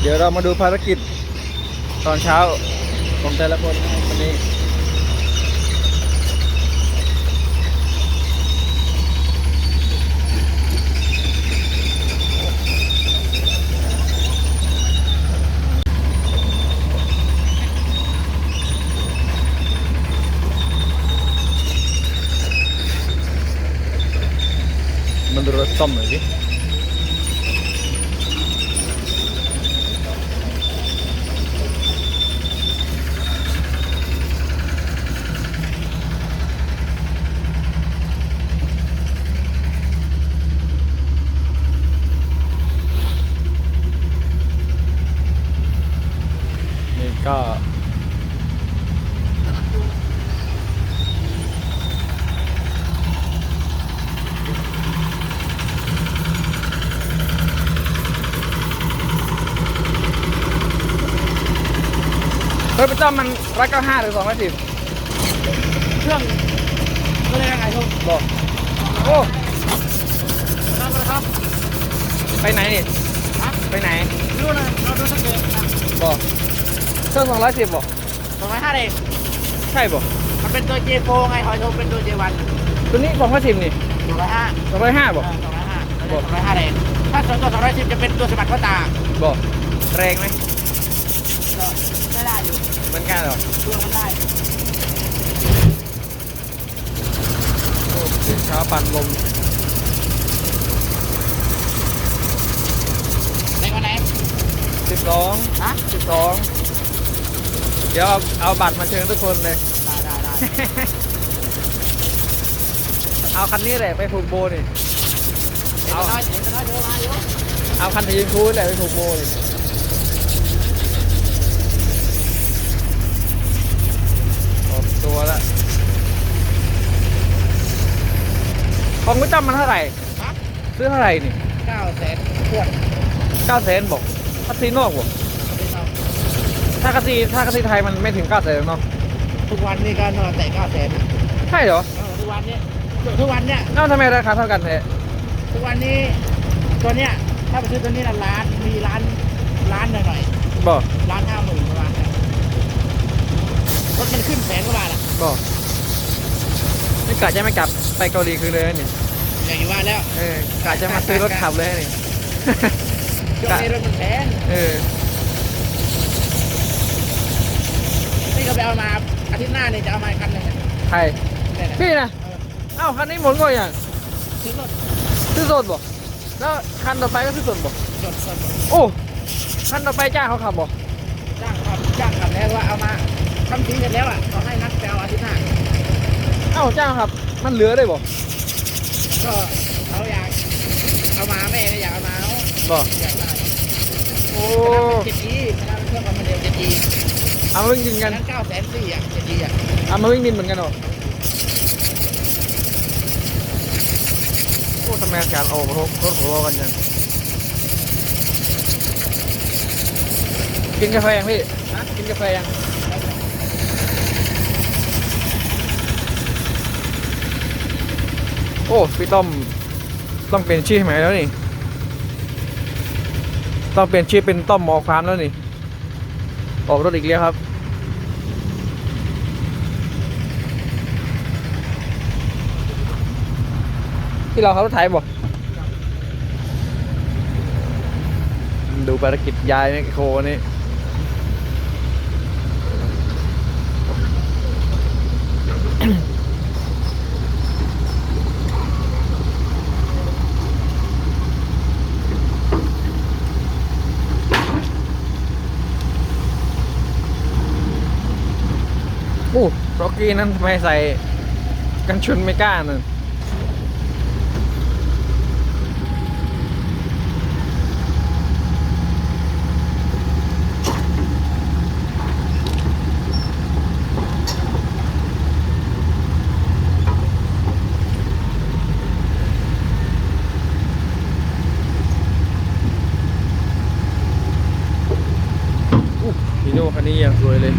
เดี๋ยวเรามาดูภารกิจตอนเช้าของแต่ละคนวันนี้มันดูรถต้มหน่อยดิ ก็เฮ้ยพี่ต้อมมันร้อยเก้าห้าหรือสองร้อยสิบเครื่องก็เลยยังไงทุกบอกโอ้ครับนะครับไปไหนนี่ฮะไปไหนดูนะเราดูสักเดือนนะบอก เครื่องสองร้อยสิบบอกสองร้อยห้าเองใช่บอกมันเป็นตัว J4 ไงหอยโทเป็นตัว J1 ตัวนี้สองร้อยสิบนี่สองร้อยห้าสองร้อยห้าบอกสองร้อยห้าสองร้อยห้าเองถ้าส่วนตัวสองร้อยสิบจะเป็นตัวสมัครพ่อตาบอกแรงไหมก็ไม่ได้อยู่เหมันกันเหรอเครื่องมันได้โอ้เสียงช้าปั่นลมในวันไหนสิบสองฮะสิบสอง เดี๋ยวเอาเอาบัตรมาเชิญทุกคนเลย ได้ได้ได้เอาคันนี้แหละไปผูกโบนี่เดี๋ยวน้อยเดี๋ยวน้อยเดี๋ยวมาอยู่เอาคันสีชมพูแหละไปผูกโบนี่ออกตัวละของกุ้ยจ้ำมันเท่าไหร่ฮะซื้อเท่าไหร่นี่เก้าแสนขวดเก้าแสนบอกคัสซีนอกบอก ถ้าคัสซีถ้าคัสซีไทยมันไม่ถึงเก้าแสนเนาะทุกวันนี้ก็นอนแต่เก้าแสนนะใช่เหรอเออทุกวันนี้ทุกวันเนี่ยเอ้าทำไมราคาเท่ากันแท้ทุกวันนี้ตัวเนี้ยถ้าไปซื้อตัวนี้ละล้านมีล้านล้านหน่อยบอกๆล้านห้าหมื่นประมาณนั้นรถมันขึ้นแสนกว่าบาทอะบอกนี่กะจะไม่กลับไปเกาหลีคือเลยนะนี่อย่างที่ว่าแล้วเออกะจะมาซื้อรถขับเลยนี่ช่วงนี้รถมันแพงเออ ก็ไปเอามาอาทิตย์หน้าเนี่ยจะเอามาอีกคันหนึ่งอะใครเนี่ยนะพี่นะเออเอ้าคันนี้หมดก็อย่างซื้อรถซื้อสดบอกแล้วคันต่อไปก็ซื้อสดบอกจดสดโอ้คันต่อไปจ้างเขาขับบอกจ้างครับจ้างกันแล้วว่าเอามาทำทีเสร็จแล้วอะเขาให้นัดไปเอาอาทิตย์หน้าเอ้าจ้างครับ มันเหลือได้บอกก็เขาอยากเอามาแม่ก็อยากเอามาเขาบอกอยากได้โอ้เจ็ดจีเวลาเครื่องมันเดียวเจ็ดจี เอามาวิ่งดินกักันนนั้นเก้าแสนสี่อะเจ็ดจีอะเอามาวิ่งดินเหมือนกันเหรอโอ้ทำไมอาการโอ้รถรถหัวกันยังกินกาแฟยังพี่ฮะกินกาแฟยังโอ้พี่ต้อมต้องเปลี่ยนชื่อใหม่แล้วนี่ ต้องเปลี่ยนชื่อเป็นต้อมหมอความแล้วนี่ ออกรถอีกแล้วครับ ที่เราขับรถไถบอกดูภารกิจย้ายแมคโครนี่ อ้ร็อกกี้นั่นทำไมใส่กันชนไม่กล้านั่นอู้ฮีโน่คันนี้อย่างสวยเลย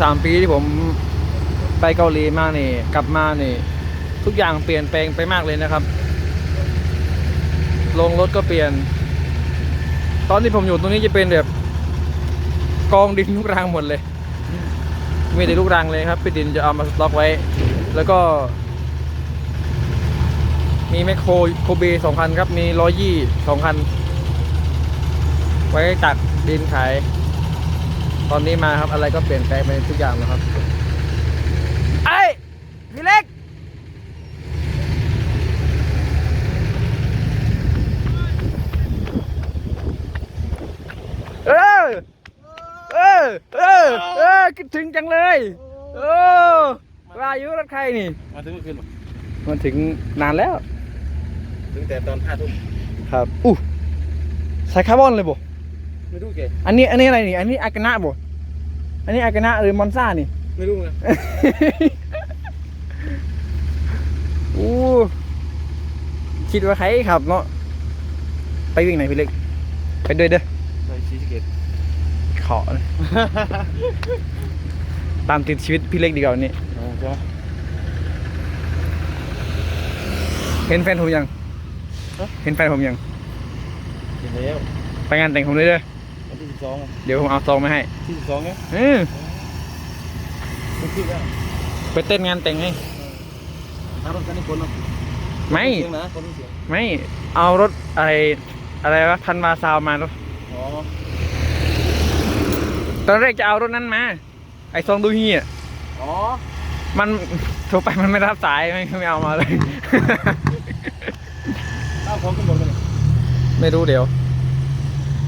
สามปีที่ผมไปเกาหลีมากนี่ กลับมานี่ ทุกอย่างเปลี่ยนแปลงไปมากเลยนะครับ ลงรถก็เปลี่ยน ตอนที่ผมอยู่ตรงนี้จะเป็นแบบกองดินลูกรังหมดเลย มีแต่ลูกรังเลยครับพี่ดินจะเอามาสต็อกไว้ แล้วก็ มีแมคโครโคเบสองคันครับ มีร้อยยี่สองคัน ไว้ตักดินขาย ตอนนี้มาครับอะไรก็เปลี่ยนแปลงไปทุกอย่างนะครับไอ้พี่เล็กเออเออเออเออคิดถึงจังเลยโอ้ว่าอายุรถใครนี่ มาถึงเมื่อคืนมันถึงนานแล้ว ถึงแต่ตอนห้าทุ่มครับอู้ใส่คาร์บอนเลยบ่ ไม่รู้แกอันนี้อันนี้อะไรนี่ อันนี้อากานะบ่อันนี้อากานะหรือมอนซ่านี่ ไม่รู้ไงอู้คิดว่าใครขับเนาะ ไปวิ่งไหนพี่เล็ก ไปด้วยเด้อไปชีสเกตขอนะตามติดชีวิตพี่เล็กดีกว่าวันนี้อ๋อใช่ไหมเห็นแฟนผมยังเห็นแฟนผมยังเห็นแล้ว ไปงานแต่งผมด้วยเด้อวันที่ สิบสองเดี๋ยวผมเอาซองมาให้ที่สิบสองไงเออคุณคิดแล้วไปเต้นงานแต่งให้ถ้ารถคันนี้คนเนาะไม่ เสียงนะคนนี้เสียงไม่เอารถอะไรอะไรวะพันวาซาวมารถอ๋อตอนแรกจะเอารถนั้นมา ไอ้ซองดูฮีอะอ๋อมันโทรไปมันไม่รับสายไม่ไม่เอามาเลยเอาของขึ้นบนกันเลย ไม่รู้เดี๋ยว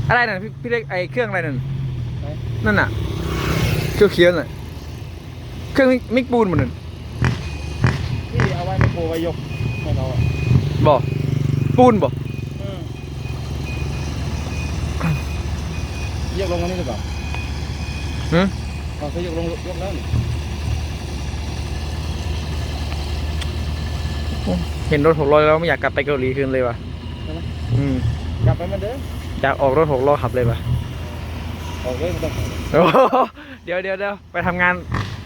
อะไรนั่นพี่พี่เล็กไอ้เครื่องอะไรนั่นไหนนั่นน่ะเครื่องเคียนน่ะเครื่องมิกปูนมันนั่นที่เอาไว้ไม่โคไว้ยกให้เราอะบอกปูนบอกอืมยกลงมานี่หรือเปล่าหืมเราจะยกลงยกแล้วนี่เห็นรถหกล้อแล้วไม่อยากกลับไปเกาหลีคืนเลยว่ะใช่ไหมอืม กลับไปเหมาเดิมอยากออกรถหกล้อขับเลยว่ะออกเลยไม่ต้องโอ้โหเดี๋ยวเดี๋ยวเดี๋ยวไปทำงาน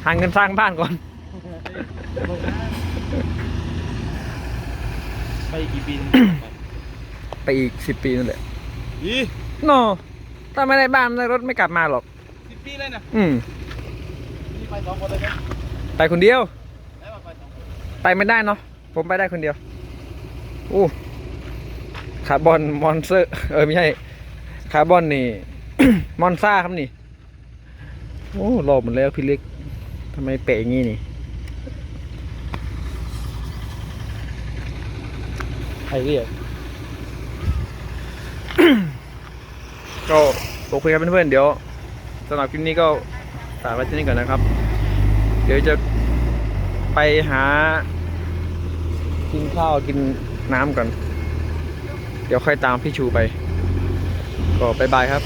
หาเงินสร้างบ้านก่อน ไปกี่ปีไปอีกสิบปีนั่นแหละยี่โนถ้าไม่ได้บ้านได้รถไม่กลับมาหรอก สิบปีเลยนะอืม นี่ไปสองคนเลยไหมไปคนเดียวได้มาไปสองคนไปไม่ได้เนาะผมไปได้คนเดียวอู้ คาร์บอนมอนเซอร์เออไม่ใช่คาร์บอนนี่ มอนซ่าครับนี่ โอ้รอบหมดแล้วพี่เล็กทำไมเปะอย่างงี้นี่ใครเรียกก็โอเคครับเพื่อนๆเดี๋ยวสำหรับคลิปนี้ก็ฝากไว้ที่นี่ก่อนนะครับ เดี๋ยวจะไปหา กินข้าวกินน้ำก่อน เดี๋ยวค่อยตามพี่ชูไป ก็บายบายครับ